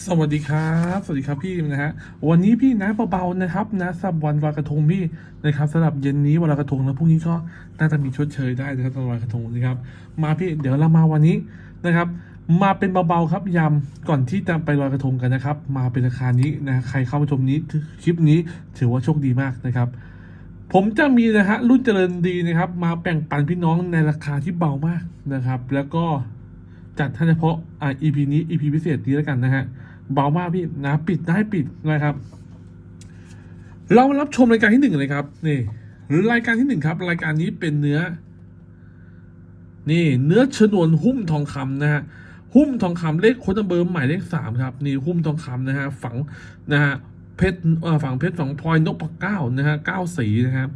สวัสดีครับ สวัสดีครับพี่นะฮะ วันนี้พี่นะเบาๆนะครับนะสำหรับวันลอยกระทงพี่นะครับสำหรับเย็นนี้วันลอยกระทงแล้วพรุ่งนี้ก็น่าจะมีชดเชยได้นะครับสำหรับลอยกระทงนะครับ มาพี่เดี๋ยวเรามาวันนี้นะครับ มาเป็นเบาๆครับยำก่อนที่จะไปลอยกระทงกันนะครับ มาเป็นราคานี้นะใครเข้ามาชมนี้คลิปนี้ถือว่าโชคดีมากนะครับ ผมจะมีนะฮะรุ่นเจริญดีนะครับ มาแบ่งปันพี่น้องในราคาที่เบามากนะครับ แล้วก็จัดให้เฉพาะอ่า EP นี้ EP พิเศษนี้แล้วกันนะฮะ เบามากพี่นะปิดได้ปิดนะครับ เรารับชมรายการที่หนึ่งเลยครับนี่รายการที่หนึ่งครับ รายการนี้เป็นเนื้อ นี่เนื้อชนวนหุ้มทองคำนะฮะหุ้มทองคำเลขโค้ดเบอร์หมายเลขสามครับนี่หุ้มทองคำนะฮะฝังนะฮะเพชรฝังเพชรฝังพลอยนกปะเก้านะฮะเก้าสีนะครับ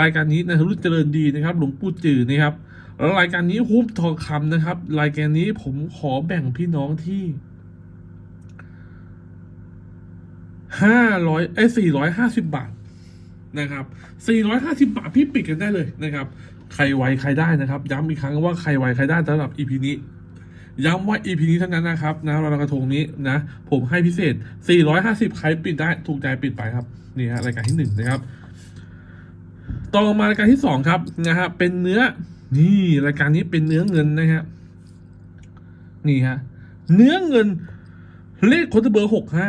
รายการนี้นะรุ่นเจริญดีนะครับ หลวงปู่จือนะครับแล้วรายการนี้หุ้มทองคำนะครับ รายการนี้ผมขอแบ่งพี่น้องที่ ห้าร้อยเอ้สี่ร้อยห้าสิบบาทนะครับสี่ร้อยห้าสิบาทพี่ปิดกันได้เลยนะครับ ใครไวใครได้นะครับ ย้ำอีกครั้งว่าใครไวใครได้สำหรับ EP นี้ย้ำว่า EP นี้เท่านั้นนะครับนะวันลอยกระทงนี้นะ ผมให้พิเศษ 450 ใครปิดได้ ถูกใจปิดไปครับ นี่ฮะรายการที่หนึ่งนะครับ ต่อมารายการที่สองครับนะฮะเป็นเนื้อ นี่รายการนี้เป็นเนื้อเงินนะฮะนี่ฮะเนื้อเงินเลขโคดเบอร์หกห้า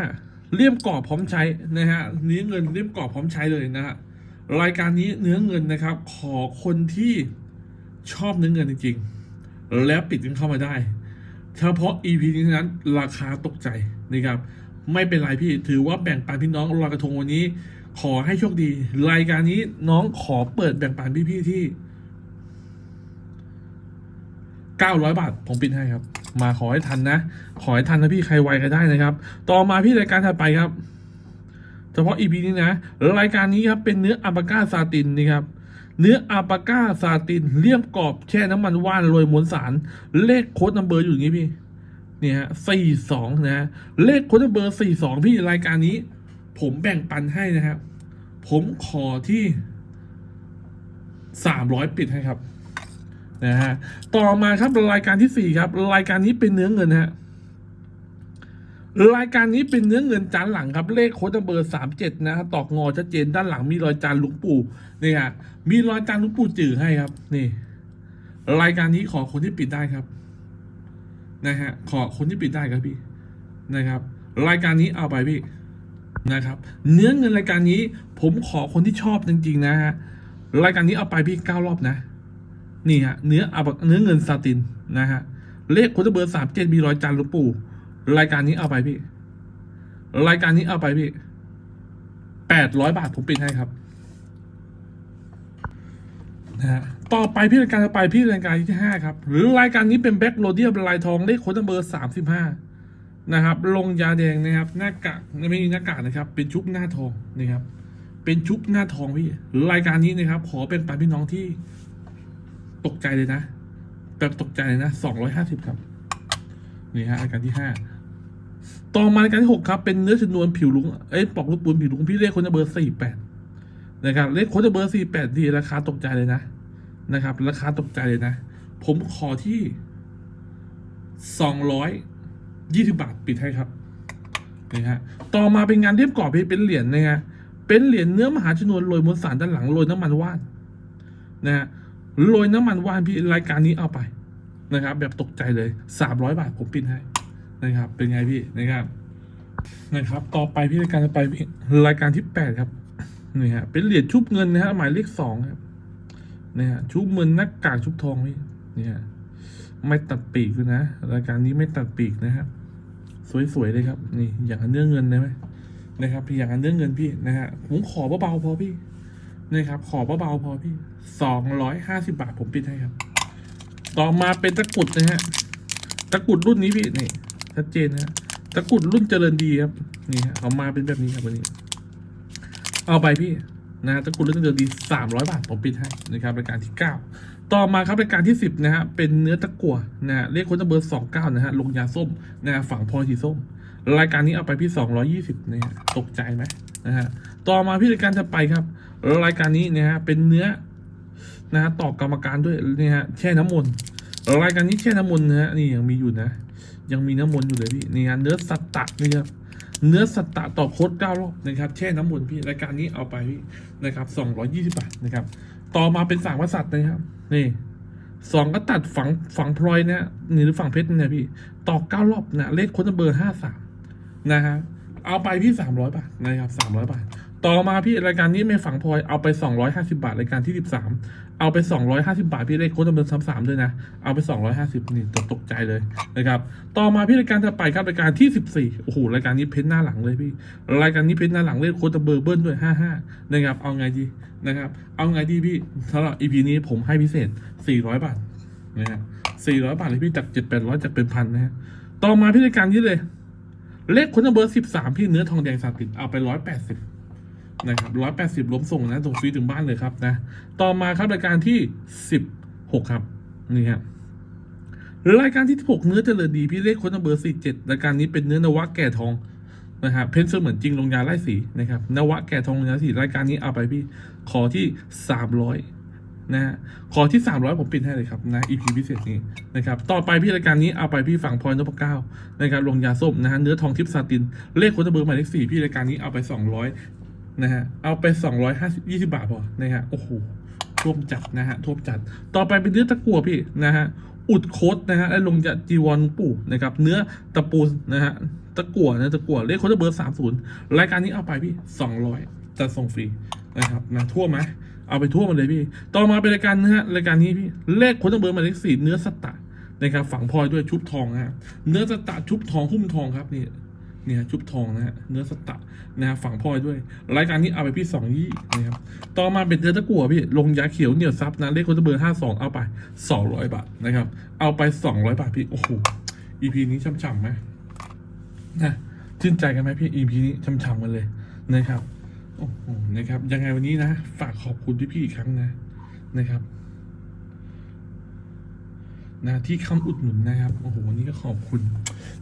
เลี่ยมกรอบพร้อมใช้นะฮะเนื้อเงินเลี่ยมกรอบพร้อมใช้เลยนะฮะรายการนี้เนื้อเงินนะครับ ขอคนที่ชอบเนื้อเงินจริงๆ แล้วปิดกันเข้ามาได้ เฉพาะ EP นี้เท่านั้นราคาตกใจนะครับ ไม่เป็นไรพี่ถือว่าแบ่งปันพี่น้องลอยกระทงวันนี้ ขอให้โชคดี รายการนี้น้องขอเปิดแบ่งปันพี่ๆที่ 900 บาท ผมปิดให้ครับ มาขอให้ทันนะ ขอให้ทันนะพี่ใครไวก็ได้นะครับ ต่อมาพี่รายการถัดไปครับ เฉพาะ EP นี้นะ รายการนี้ครับเป็นเนื้ออัลปาก้าซาตินนี่ครับเนื้ออัลปาก้าซาตินเลี่ยมกรอบแช่น้ำมันว่านโรยมวลสาร เลขโค้ดนัมเบอร์อยู่อย่างนี้พี่นี่ฮะสี่สองนะฮะเลขโค้ดนัมเบอร์สี่สองพี่รายการนี้ ผมแบ่งปันให้นะครับ ผมขอที่สามร้อยปิดให้ครับ นะฮะต่อมาครับรายการที่สี่ครับ รายการนี้เป็นเนื้อเงินฮะรายการนี้เป็นเนื้อเงินจานหลังครับ เลขโค้ดเบอร์สามเจ็ดนะฮะตอกงอชัดเจนด้านหลังมีรอยจานลุงปู่นี่ฮะมีรอยจานลุงปู่จื่อให้ครับ นี่ รายการนี้ขอคนที่ปิดได้ครับ นะฮะ ขอคนที่ปิดได้ครับพี่นะครับ รายการนี้เอาไปพี่นะครับ เนื้อเงินรายการนี้ ผมขอคนที่ชอบจริงๆนะฮะรายการนี้เอาไปพี่เก้ารอบนะ นี่ฮะเนื้อเอาเนื้อเงินซาตินนะฮะเลขโค้ดเบอร์สามเจ็ดมีรอยจานหลุงปู่ รายการนี้เอาไปพี่ รายการนี้เอาไปพี่แปดร้อยบาทผมปิดให้ครับนะฮะต่อไปพี่รายการต่อไปพี่รายการที่ห้าครับ หรือรายการนี้เป็นแบ็คโรเดียมลายทองเลขโค้ดเบอร์สามสิบห้านะครับ ลงยาแดงนะครับ หน้ากากไม่มีหน้ากากนะครับ เป็นชุบหน้าทองนะครับ เป็นชุบหน้าทองพี่ รายการนี้นะครับ ขอเป็นปันพี่น้องที่ ตกใจเลยนะแบบตกใจเลยนะสองร้อยห้าสิบครับ นี่ฮะรายการที่ห้าต่อมารายการที่หกครับ เป็นเนื้อชนวนผิวลุงเอ้ยปอกลูกปูนผิวลุงพี่เลขคนจะเบอร์สี่แปดนะครับเลขคนจะเบอร์สี่แปดที่ราคาตกใจเลยนะนะครับ ราคาตกใจเลยนะ ผมขอที่สองร้อยยี่สิบาทปิดให้ครับนี่ฮะต่อมาเป็นงานเรียบกรอบเป็นเหรียญนะฮะเป็นเหรียญเนื้อมหาชนวนโรยมวลสารด้านหลังโรยน้ำมันว่านนะฮะ โรยน้ำมันวานพี่รายการนี้เอาไปนะครับ แบบตกใจเลยสามร้อยบาทผมปิดให้นะครับ เป็นไงพี่นะครับนะครับ ต่อไปพี่รายการต่อไปพี่รายการที่แปดครับนี่ฮะเป็นเหรียญชุบเงินนะฮะหมายเลขสองครับนี่ฮะชุบเงินหน้ากากชุบทองพี่นี่ฮะไม่ตัดปีกด้วยนะรายการนี้ไม่ตัดปีกนะครับสวยๆเลยครับ นี่อย่างเนื้อเงินได้ไหมนะครับพี่อย่างเนื้อเงินพี่นะฮะผมขอเบาๆพอพี่ นะครับ ขอเบาๆพอพี่สองร้อยห้าสิบาทผมปิดให้ครับ ต่อมาเป็นตะกรุดนะฮะ ตะกรุดรุ่นนี้พี่นี่ชัดเจนนะฮะตะกรุดรุ่นเจริญดีครับ นี่ฮะเอามาเป็นแบบนี้ครับวันนี้ เอาไปพี่นะฮะตะกรุดรุ่นเจริญดีสามร้อยบาท ผมปิดให้นะครับรายการที่เก้าต่อมาครับรายการที่สิบนะฮะ เป็นเนื้อตะกั่วนะเลขโค้ดเบอร์สองเก้านะฮะ ลงยาส้มนะฝั่งพอสีส้ม รายการนี้เอาไปพี่สองร้อยี่สิบนะฮะตกใจไหมนะฮะต่อมาพี่รายการจะไปครับ รายการนี้เนะฮะเป็นเนื้อนะฮะตอกรรมการด้วยเนี่ยฮะแช่น้ำมนต์รายการนี้แช่น้ำมนต์นะฮะนี่ยังมีอยู่นะ ยังมีน้ำมนต์อยู่เลยพี่นี่ฮะเนื้อสัตตะนะครับเนื้อสัตตะต่อโคตรเก้ารอบนะครับแช่น้ำมนต์พี่รายการนี้เอาไปพี่นะครับสองร้อยยี่สิบบาทนะครับ ต่อมาเป็นฝั่งวัสัตว์นะครับนี่สองก็ตัดฝังฝังพลอยเนี่ยหรือฝังเพชรเนี่ยพี่ต่อเก้ารอบนะเลขค้ดเบอร์ห้าสาม นะฮะเอาไปพี่สามร้อยบาทนะครับสามร้อยบาท ต่อมาพี่รายการนี้ไม่ฝังพลอยเอาไปสองร้อยห้าสิบาทรายการที่สิบสามเอาไปสองร้อยห้าสิบาทพี่เลขโค้ดเบอร์สามสามด้วยนะเอาไปสองร้อยห้าสิบนี่ตกตกใจเลยนะครับต่อมาพี่รายการถัดไปครับรายการที่สิบสี่โอ้โหรายการนี้เพ้นหน้าหลังเลยพี่รายการนี้เพ้นหน้าหลังเลขโค้ดเบอร์เบิ้ลด้วยห้าห้านะครับเอาไงดีนะครับเอาไงดีพี่สำหรับ EP นี้ผมให้พิเศษ400บาทนะครับ400บาทเลยพี่จาก7 800จากเป็นพันนะฮะต่อมาพี่รายการนี้เลย เลขคนเบอร์13พี่เนื้อทองแดงสาติดเอาไป180นะครับ180ล้มส่งนะส่งฟรีถึงบ้านเลยครับนะ ต่อมาครับรายการที่16ครับนี่ครับรายการที่16เนื้อเจริญดีพี่เลขคนเบอร์47รายการนี้เป็นเนื้อนวะแก่ทองนะครับเพนเซอร์เหมือนจริงลงยาไล่สีนะครับนวะแก่ทองลงยาไล่สีรายการนี้เอาไปพี่ขอที่สามร้อย นะฮะขอที่สามร้อยผมปิดให้เลยครับนะ EP พิเศษนี้นะครับต่อไปพี่รายการนี้เอาไปพี่ฝั่งพลอยนพเก้านะครับลงยาส้มนะฮะเนื้อทองทิพย์ซาติน เลขโค้ดเบอร์หมายเลขสี่พี่รายการนี้เอาไปสองร้อยนะฮะเอาไปสองร้อยห้าสิบยี่สิบาทพอนะฮะโอ้โหท่วมจัดนะฮะท่วมจัด ต่อไปเป็นเนื้อตะกั่วพี่นะฮะอุดโคตนะฮะและลงจาจีวรหลวงปู่นะครับ เนื้อตะปูนะฮะตะกั่วนะตะกั่วเลขโค้ดเบอร์สามศูนย์รายการนี้เอาไปพี่สองร้อยจะส่งฟรีนะครับนะทั่วไหม เอาไปทั่วมาเลยพี่ ต่อมาเป็นรายการนะฮะรายการนี้พี่เลขโค้ดเบอร์หมายเลขสี่เนื้อสตะนะครับฝังพลอยด้วยชุบทองฮะเนื้อสตะชุบทองหุ้มทองครับนี่เนี่ยชุบทองนะฮะเนื้อสตะนะฮะฝังพลอยด้วย รายการนี้เอาไปพี่สองยี่นะครับต่อมาเป็นเนื้อตะกั่วพี่ลงยาเขียวเหนียวซับนะเลขโค้ดเบอร์ห้าสองเอาไปสองร้อยบาทนะครับ เอาไปสองร้อยบาทพี่โอ้โห EP นี้ช่ำๆไหมนะชื่นใจกันไหมพี่ EP นี้ช่ำๆกันเลยนะครับ นะครับ ยังไงวันนี้นะ ฝากขอบคุณพี่ๆอีกครั้งนะ นะครับ นะที่คำอุดหนุนนะครับ โอ้โห วันนี้ก็ขอบคุณ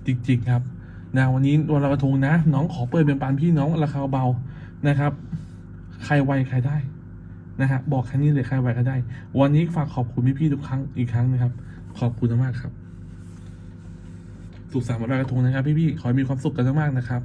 จริงๆครับนะวันนี้วันลอยกระทงนะ น้องขอเปิดเป็นปานพี่น้องราคาเบานะครับ ใครไวใครได้นะฮะบอกแค่นี้เลยใครไวใครได้ วันนี้ฝากขอบคุณพี่ๆทุกครั้งอีกครั้งนะครับ ขอบคุณมากครับ สุขสันต์วันลอยกระทงนะครับ พี่ๆขอให้มีความสุขกันมากๆนะครับ